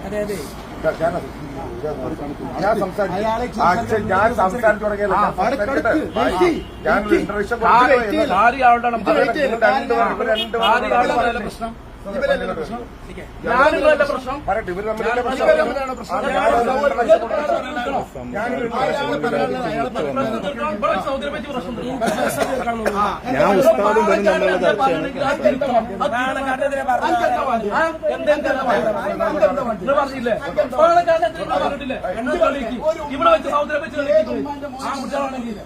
അതെ അതെ ഞാൻ സംസാരിച്ചു ഞാൻ സംസാരിച്ചു തുടങ്ങിയല്ല. ഞാൻ രണ്ട് പ്രശ്നം പ്രശ്നം? ഞാൻ ഉസ്താദും ചർച്ചയാണ്? കളിക്ക്? ഇവിടെ വെച്ച് സൗദി അറേബ്യ വെച്ച്. ആ കുട്ടികളാണെങ്കിൽ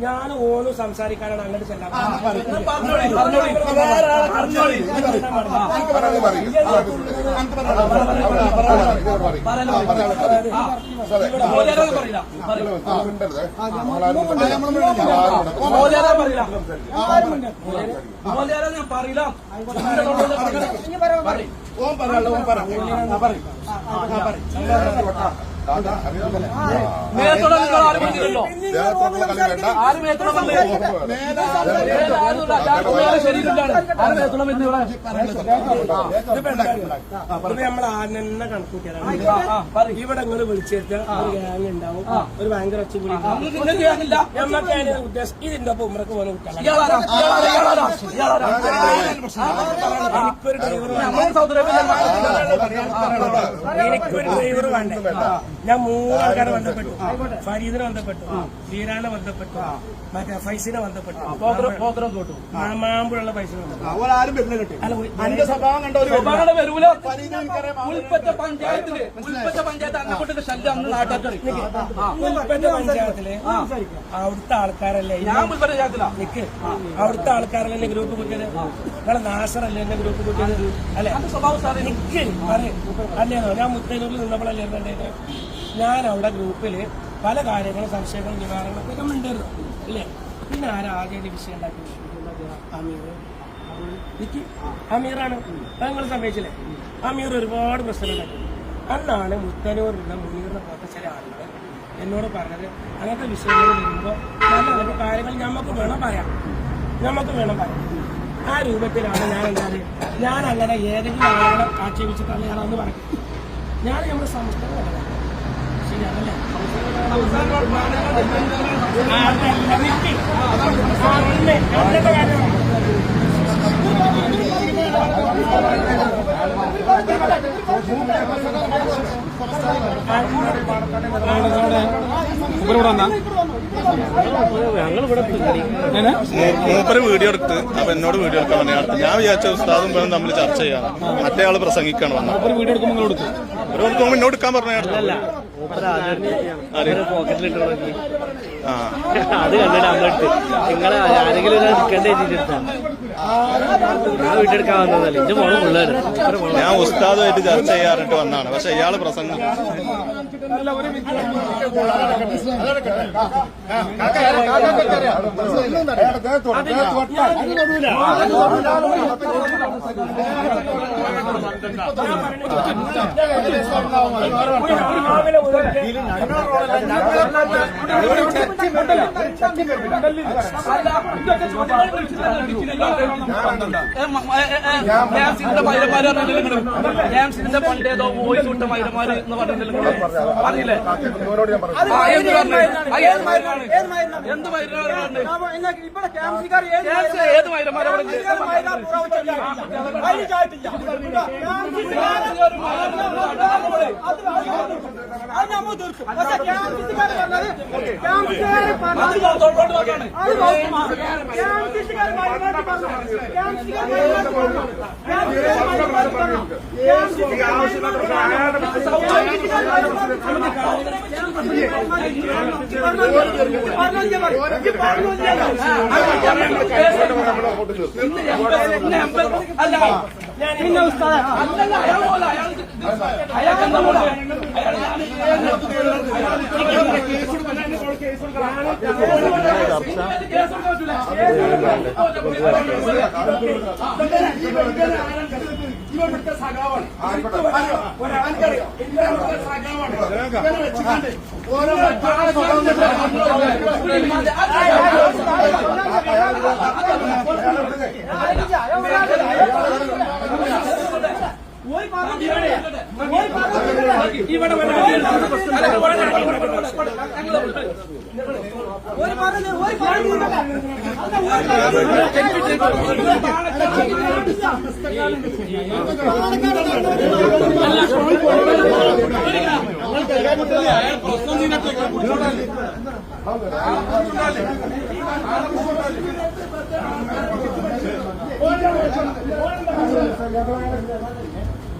ഞാൻ ഓനും സംസാരിക്കാനാണ് അങ്ങോട്ട് പറയൂ. പറയല്ലോ. നമ്മളാരും പറ. ഇവിടെ നിങ്ങൾ വിളിച്ചേർത്ത ഒരു ഗ്യാങ് ഉണ്ടാവും ഒരു ഭയങ്കര അതിന് ഉദ്ദേശം ഇതിന്റെ ഒപ്പം ഉമ്രക്ക് പോകുന്ന കുട്ടികളാണ് ഡ്രൈവർ അറേബ്യയിൽ എനിക്കൊരു ഡ്രൈവർ വേണ്ടേ ഞാൻ മൂന്ന് ആൾക്കാരെ ബന്ധപ്പെട്ടു. ഫരീദിനെ ബന്ധപ്പെട്ടു. വീരാനെ ബന്ധപ്പെട്ടു. മറ്റേ ഫൈസിനെ ബന്ധപ്പെട്ടു. മാമ്പുള്ള പൈസ ഉൾപ്പെട്ട പഞ്ചായത്തിൽ ഉൾപ്പെട്ട പഞ്ചായത്ത് ശല്യം അന്ന് നാട്ടാക്കറി ഉൾപ്പെട്ട പഞ്ചായത്തിൽ അവിടുത്തെ ആൾക്കാരല്ലേ? ഞാൻ ഉൾപ്പെട്ട പഞ്ചായത്തിലാ. നിക്ക്. അവിടുത്തെ ആൾക്കാരല്ലേ എന്റെ ഗ്രൂപ്പ് കുട്ടിയത്? നിങ്ങളെ നാസറല്ലേ എന്റെ ഗ്രൂപ്പ് കുട്ടിയത്? അല്ലെ? നിക്ക്. പറയും. ഞാൻ മുത്തനൂരിൽ നിന്നപ്പോഴല്ലേ ഞാൻ അവിടെ ഗ്രൂപ്പിൽ പല കാര്യങ്ങളും സംശയങ്ങളും നിവാരണങ്ങളും ഒക്കെ ഉണ്ടായിരുന്നു അല്ലേ പിന്നെ ആരാ ആദ്യം വിഷയം ഉണ്ടാക്കി അമീർ. നിക്ക് അമീറാണ്. അത് നിങ്ങൾ സംഭവിച്ചില്ലേ അമീർ ഒരുപാട് പ്രശ്നങ്ങൾ ഉണ്ടാക്കി. അന്നാണ് മുത്തനൂരിലുള്ള മുനീറിനെ പോലത്തെ ചില ആളുകൾ എന്നോട് പറഞ്ഞത് അങ്ങനത്തെ വിഷയങ്ങൾ വരുമ്പോൾ നല്ല നല്ല കാര്യങ്ങൾ നമുക്ക് വേണം പറയാം നമുക്ക് വേണം പറയാം ആ രൂപത്തിലാണ് ഞാൻ എന്താണ് ഞാൻ അങ്ങനെ ഏതെങ്കിലും ആളുകളെ ആക്ഷേപിച്ചിട്ടാണ് ഞാൻ പറയാം ഞാൻ നമ്മുടെ സംസ്ഥാനം ആ, അതല്ല, മൂപ്പര് വീഡിയോ എടുത്ത് അപ്പൊ എന്നോട് വീഡിയോ എടുക്കാൻ പറഞ്ഞു ഞാൻ വിചാരിച്ച ഉസ്താദും പോലും തമ്മിൽ ചർച്ച ചെയ്യാം. മറ്റേ ആൾ പ്രസംഗിക്കാണ് വന്നത്. വീഡിയോ എടുക്കുമ്പോൾ ഒരു എടുക്കുമ്പോൾ എന്നോട് എടുക്കാൻ പറഞ്ഞു ആ. അത് കണ്ടിട്ട് നിങ്ങളെ ആരെങ്കിലും ഒരാൾ നിൽക്കേണ്ട എഴുതിയിട്ടാണ് ഞാൻ ഉസ്താദുമായിട്ട് ചർച്ച ചെയ്യാറിട്ട് വന്നാണ് പക്ഷെ ഇയാൾ പ്രസംഗം രാവിലെ മുതൽ ാംസിന്റെ മൈലന്മാര് ാംസിന്റെ പണ്ടേതോ വോയിസ് വിട്ട മൈലന്മാര് എന്ന് പറഞ്ഞിട്ടില്ല അറിയില്ലേ എന്ത് മൈനാണ് ഏത് മൈനമാരവിടെ പറഞ്ഞില്ലേ ഇവനോട് ഞാൻ പറഞ്ഞു ആ, എന്ത് പറഞ്ഞു? ആ, ഏത് മൈലനാണ്? എന്ത് മൈലനാണ് ാംസ് ഏത് മൈലന്മാരാ അല്ല പിന്നെ അല്ലല്ല അയാൾ അയാൾ ഇവൻ ഇവിടുത്തെ സഖാവാണ്? ഇവൻ ഇവിടുത്തെ സഖാവാണ് ഇവനെ വെച്ചുകൊണ്ട് ഓരോ ഇവിടെ ഇവിടെ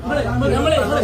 നമ്മളെ നമ്മളെ നമ്മളെ